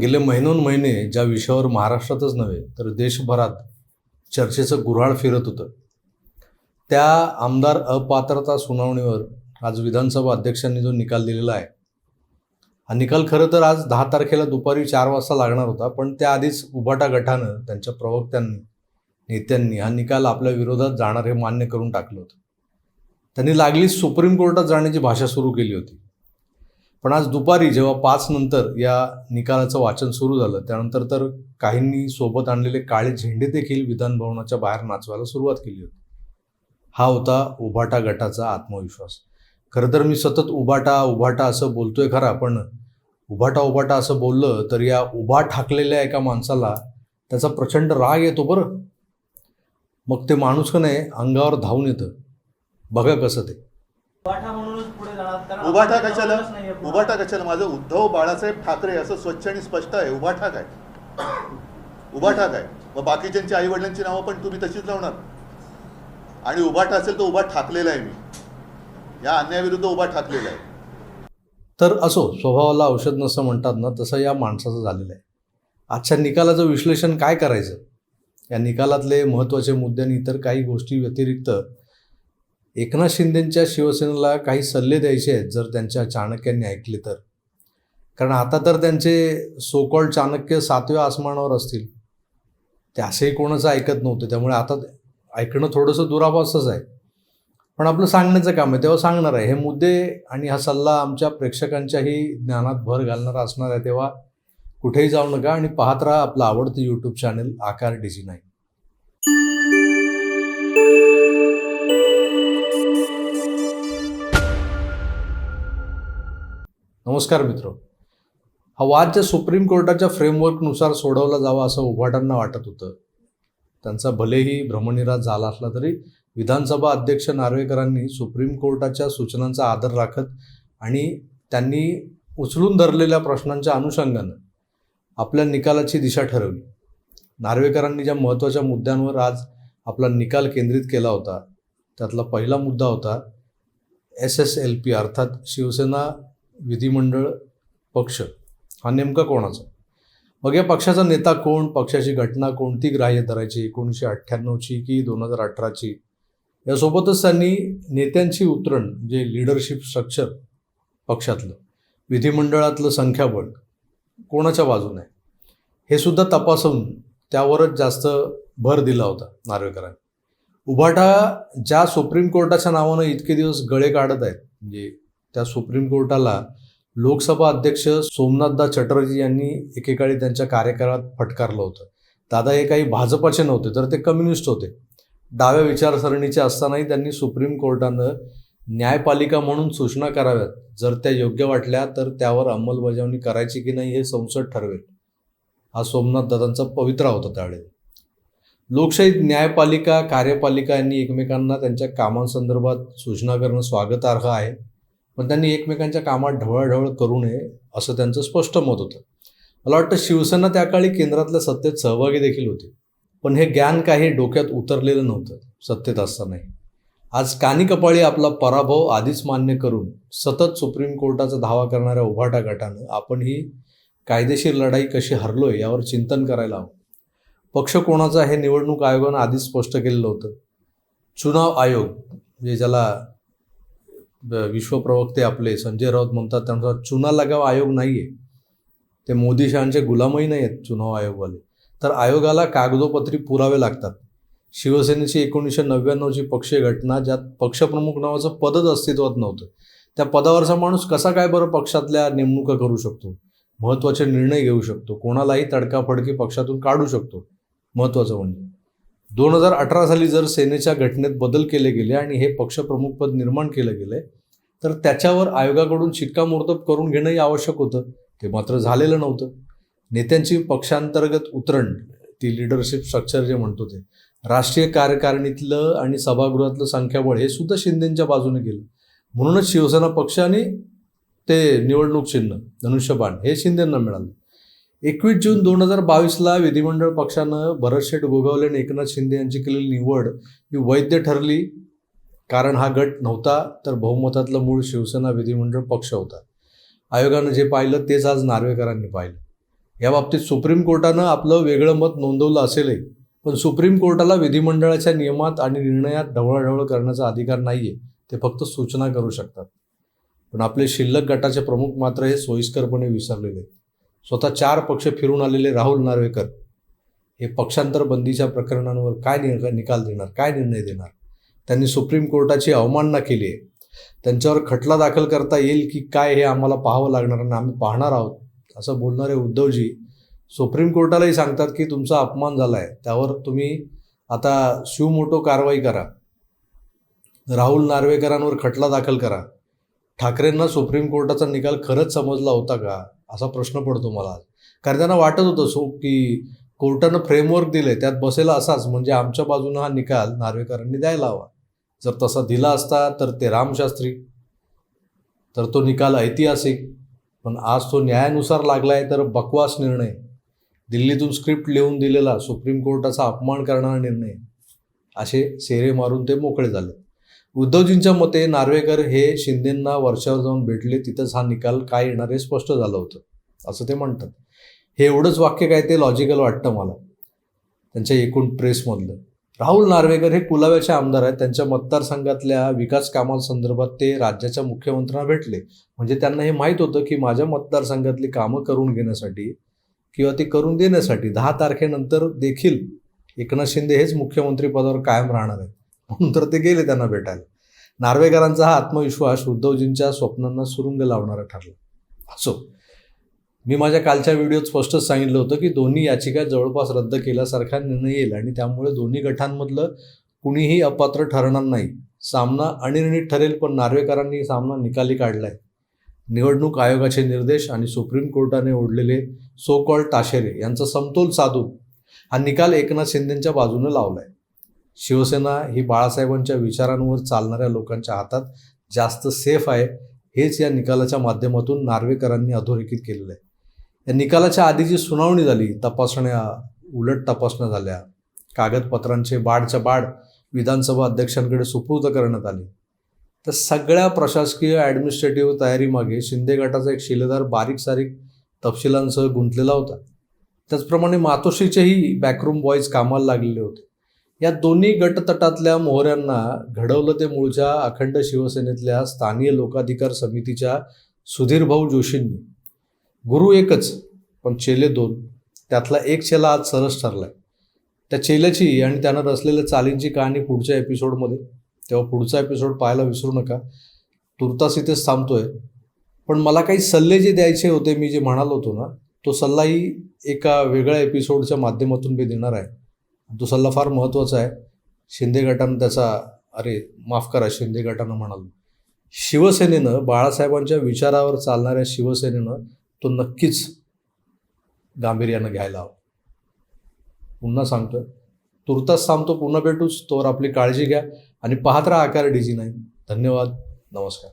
गेले महिनोन महिने ज्या विषयावर महाराष्ट्रातच नव्हे तर देशभरात चर्चेचं गुऱ्हाळ फिरत होतं. त्या आमदार अपात्रता सुनावणीवर आज विधानसभा अध्यक्षांनी जो निकाल दिलेला आहे. हा निकाल खरं तर आज दहा तारखेला दुपारी चार वाजता लागणार होता पण त्याआधीच उभाटा गटानं त्यांच्या प्रवक्त्यांनी नेत्यांनी हा निकाल आपल्या विरोधात जाणार हे मान्य करून टाकलं होतं. त्यांनी लागलीच सुप्रीम कोर्टात जाण्याची भाषा सुरू केली होती. पण आज दुपारी जेव्हा पाच नंतर या निकालाचं वाचन सुरू झालं त्यानंतर तर काहींनी सोबत आणलेले काळे झेंडे देखील विधानभवनाच्या बाहेर नाचवायला सुरुवात केली होती. हा होता उभाटा गटाचा आत्मविश्वास. खरं तर मी सतत उभाटा उभाटा असं बोलतोय खरा पण उभाटा उभाटा असं बोललं तर या उभा ठाकलेल्या एका माणसाला त्याचा प्रचंड राग येतो बरं. मग ते माणूस का नाही अंगावर धावून येतं. बघा कसं ते. आपण कशाला. उभाठा कशाला माझं उद्धव बाळासाहेब ठाकरे असं स्वच्छ आणि स्पष्ट आहे. उभाठा काय उभाठा काय मग बाकीच्यांची आई वडिलांची नावं पण तुम्ही तशीच लावणार. आणि उभाठा असेल तर उभा ठाकलेला आहे मी. या अन्यायाविरुद्ध उभा ठाकलेला आहे. तर असो स्वभावाला औषध नसं म्हणतात ना तसं या माणसाचं झालेलं आहे. आजच्या निकालाचं विश्लेषण काय करायचं? या निकालातले महत्त्वाचे मुद्दे आणि इतर काही गोष्टी व्यतिरिक्त एकनाथ शिंदेंच्या शिवसेनेला काही सल्ले द्यायचे आहेत जर त्यांच्या चाणक्यांनी ऐकले तर. कारण आता तर त्यांचे सोकॉल्ड चाणक्य सातव्या आसमानावर असतील. ते असेही कोणाचं ऐकत नव्हतं त्यामुळे आता ऐकणं थोडंसं दुराभासच आहे. पण आपलं सांगण्याचं काम आहे तेव्हा सांगणार आहे. हे मुद्दे आणि हा सल्ला आमच्या प्रेक्षकांच्याही ज्ञानात भर घालणारा असणार आहे तेव्हा कुठेही जाऊ नका आणि पाहत राहा आपलं आवडतं यूट्यूब चॅनल आकार डिझी नाही नमस्कार मित्र. हा वाद ज्या सुप्रीम कोर्टाच्या फ्रेमवर्कनुसार सोडवला जावा असं उभाटांना वाटत होतं. त्यांचा भलेही भ्रमनिरास झाला असला तरी विधानसभा अध्यक्ष नार्वेकरांनी सुप्रीम कोर्टाच्या सूचनांचा आदर राखत आणि त्यांनी उचलून धरलेल्या प्रश्नांच्या अनुषंगानं आपल्या निकालाची दिशा ठरवली. नार्वेकरांनी ज्या महत्त्वाच्या मुद्द्यांवर आज आपला निकाल केंद्रित केला होता त्यातला पहिला मुद्दा होता एस एस एल पी अर्थात शिवसेना विधिमंडळ पक्ष हा नेमका कोणाचा? मग या पक्षाचा नेता कोण पक्षाची घटना कोणती ग्राह्य धरायची एकोणीसशे अठ्ठ्याण्णवची की दोन हजार अठराची? यासोबतच त्यांनी नेत्यांची उतरण जे लिडरशिप स्ट्रक्चर पक्षातलं विधिमंडळातलं संख्याबळ कोणाच्या बाजूने? आहे हे सुद्धा तपासून त्यावरच जास्त भर दिला होता नार्वेकरांनी. उभाटा ज्या सुप्रीम कोर्टाच्या नावानं इतके दिवस गळे काढत आहेत म्हणजे त्या सुप्रीम कोर्टाला लोकसभा अध्यक्ष सोमनाथदा चटर्जी यांनी एकेकाळी त्यांच्या कार्यकाळात फटकारलं होतं. दादा हे काही भाजपाचे नव्हते तर ते कम्युनिस्ट होते. डाव्या विचारसरणीचे असतानाही त्यांनी सुप्रीम कोर्टानं न्यायपालिका म्हणून सूचना कराव्यात. जर त्या योग्य वाटल्या तर त्यावर अंमलबजावणी करायची की नाही हे संसद ठरवेल. हा सोमनाथ दादांचा पवित्रा होता त्यावेळी. लोकशाहीत न्यायपालिका कार्यपालिका यांनी एकमेकांना त्यांच्या कामांसंदर्भात सूचना करणं स्वागतार्ह आहे. पण त्यांनी एकमेकांच्या कामात ढवळाढवळ करू नये असं त्यांचं स्पष्ट मत होतं. मला वाटतं शिवसेना त्या काळी केंद्रातल्या सत्तेत सहभागी देखील होती. पण हे ज्ञान काही डोक्यात उतरलेलं नव्हतं सत्तेत असतानाही. आज कानी कपाळी आपला पराभव आधीच मान्य करून सतत सुप्रीम कोर्टाचा धावा करणाऱ्या उभाटा गटानं आपण ही कायदेशीर लढाई कशी हरलोय यावर चिंतन करायला हवं. पक्ष कोणाचा हे निवडणूक आयोगानं आधीच स्पष्ट केलेलं होतं. चुनाव आयोग म्हणजे ज्याला विश्वप्रवक्ते आपले संजय राऊत म्हणतात त्यानुसार चुना लगाव आयोग नाही आहे ते मोदी शहांचे गुलामही नाही आहेत चुनाव आयोगवाले. तर आयोगाला कागदोपत्री पुरावे लागतात. शिवसेनेची एकोणीसशे नव्याण्णवची पक्षीय घटना ज्यात पक्षप्रमुख नावाचं पदच अस्तित्वात नव्हतं. त्या पदावरचा माणूस कसा काय बरं पक्षातल्या नेमणुका करू शकतो? महत्त्वाचे निर्णय घेऊ शकतो. कोणालाही तडकाफडकी पक्षातून काढू शकतो. महत्त्वाचं म्हणजे. दोन हजार अठरा साली जर सेनेच्या घटनेत बदल केले गेले आणि हे पक्षप्रमुखपद निर्माण केलं गेलं तर त्याच्यावर आयोगाकडून शिक्कामोर्तब करून घेणंही आवश्यक होतं. ते मात्र झालेलं नव्हतं. नेत्यांची पक्षांतर्गत उतरण ती लिडरशिप स्ट्रक्चर जे म्हणतो ते राष्ट्रीय कार्यकारिणीतलं आणि सभागृहातलं संख्याबळ हे सुद्धा शिंदेच्या बाजूने गेलं. म्हणूनच शिवसेना पक्ष आणि ते निवडणूक चिन्ह धनुष्यबाण हे शिंदेंना मिळालं. एकवीस जून दोन हजार बावीसला विधिमंडळ पक्षानं भरतशेठ गोगावले आणि एकनाथ शिंदे यांची केलेली निवड ही वैध ठरली. कारण हा गट नव्हता तर बहुमतातलं मूळ शिवसेना विधिमंडळ पक्ष होता. आयोगानं जे पाहिलं तेच आज नार्वेकरांनी पाहिलं. या बाबतीत सुप्रीम कोर्टानं आपलं वेगळं मत नोंदवलं असेलही पण सुप्रीम कोर्टाला विधिमंडळाच्या नियमात आणि निर्णयात ढवळाढवळ करण्याचा अधिकार नाही आहे ते फक्त सूचना करू शकतात. पण आपले शिल्लक गटाचे प्रमुख मात्र हे सोयीस्करपणे विसरलेले आहेत. स्वतः चार पक्ष फिरून आलेले राहुल नार्वेकर हे पक्षांतर बंदीच्या प्रकरणांवर काय नि- निकाल देणार काय निर्णय देणार? त्यांनी सुप्रीम कोर्टाची अवमानना केली आहे. त्यांच्यावर खटला दाखल करता येईल की काय हे आम्हाला पाहावं लागणार आणि आम्ही पाहणार आहोत असं बोलणारे उद्धवजी सुप्रीम कोर्टालाही सांगतात की तुमचा अपमान झाला आहे त्यावर तुम्ही आता शिवमोटो कारवाई करा. राहुल नार्वेकरांवर खटला दाखल करा. ठाकरेंना सुप्रीम कोर्टाचा निकाल खरंच समजला होता का? असा प्रश्न पडतो मला. कारण त्यांना वाटत होतं सो की कोर्टानं फ्रेमवर्क दिले त्यात बसेल असाच. म्हणजे आमच्या बाजूनं हा निकाल नार्वेकरांनी द्यायला हवा. जर तसा दिला असता तर ते रामशास्त्री तर तो निकाल ऐतिहासिक. पण आज तो न्यायानुसार लागला आहे तर बकवास निर्णय. दिल्लीतून स्क्रिप्ट लिहून दिलेला सुप्रीम कोर्टाचा अपमान करणारा निर्णय. असे सेरे मारून ते मोकळे झाले उद्धवजींच्या मते नार्वेकर हे शिंदेंना वर्षावर जाऊन भेटले तिथंच हा निकाल काय येणार हे स्पष्ट झालं होतं असं ते म्हणतात. हे एवढंच वाक्य काय ते लॉजिकल वाटतं मला त्यांच्या एकूण प्रेसमधलं राहुल नार्वेकर हे कुलाव्याचे आमदार आहेत त्यांच्या मतदारसंघातल्या विकास कामांसंदर्भात ते राज्याच्या मुख्यमंत्र्यांना भेटले. म्हणजे त्यांना हे माहीत होतं की माझ्या मतदारसंघातली कामं करून घेण्यासाठी किंवा ती करून देण्यासाठी दहा तारखेनंतर देखील एकनाथ शिंदे हेच मुख्यमंत्री पदावर कायम राहणार आहेत. तर ते गेले त्यांना भेटायला. नार्वेकरांचा हा आत्मविश्वास उद्धवजींच्या स्वप्नांना सुरुंग लावणारा ठरला. असो मी माझ्या कालच्या व्हिडिओत स्पष्टच सांगितलं होतं की दोन्ही याचिका जवळपास रद्द केल्यासारखा निर्णय येईल आणि त्यामुळे दोन्ही गटांमधलं कुणीही अपात्र ठरणार नाही. सामना अनिर्णित ठरेल पण नार्वेकरांनी सामना निकाली काढलाय. निवडणूक आयोगाचे निर्देश आणि सुप्रीम कोर्टाने ओढलेले सो कॉल ताशेरे यांचा समतोल साधून हा निकाल एकनाथ शिंदेच्या बाजूने लावलाय. शिवसेना ही बाळासाहेबांच्या विचारांवर चालणाऱ्या लोकांच्या हातात जास्त सेफ आहे हेच या निकालाच्या माध्यमातून नार्वेकरांनी अधोरेखित केलेलं आहे. या निकालाच्या आधी जी सुनावणी झाली तपासण्या उलट तपासण्या झाल्या. कागदपत्रांचे बाडच्या बाड विधानसभा अध्यक्षांकडे सुपूर्द करण्यात आले. तर सगळ्या प्रशासकीय ॲडमिनिस्ट्रेटिव्ह तयारीमागे शिंदे गटाचा एक शिलेदार बारीक सारीक तपशिलांसह गुंतलेला होता. त्याचप्रमाणे मातोश्रीचेही बॅकरूम बॉईज कामाला लागलेले होते. या दोन्ही गटतटातल्या मोहऱ्यांना घडवलं ते मूळच्या अखंड शिवसेनेतल्या स्थानीय लोकाधिकार समितीच्या सुधीरभाऊ जोशींनी. गुरु एकच पण चेले दोन. त्यातला एक चेला आज सरस ठरलाय. त्या चेल्याची आणि त्यानं रचलेल्या चालींची कहाणी पुढच्या एपिसोडमध्ये. तेव्हा पुढचा एपिसोड पाहायला विसरू नका. तुर्तास इथेच थांबतोय. पण मला काही सल्ले जे द्यायचे होते मी जे म्हणालो होतो ना तो सल्लाही एका वेगळ्या एपिसोडच्या माध्यमातून मी देणार आहे. तो सल्ला फार महत्त्वाचा आहे शिंदे गटानं त्याचा अरे माफ करा शिंदे गटानं म्हणालो. शिवसेनेनं बाळासाहेबांच्या विचारावर चालणाऱ्या शिवसेनेनं तो नक्कीच गांभीर्यानं घ्यायला हवा. पुन्हा सांगतोय तुर्तास थांबतो पुन्हा भेटूच तोवर आपली काळजी घ्या आणि पाहत राहा आकार डीजी नाही धन्यवाद नमस्कार.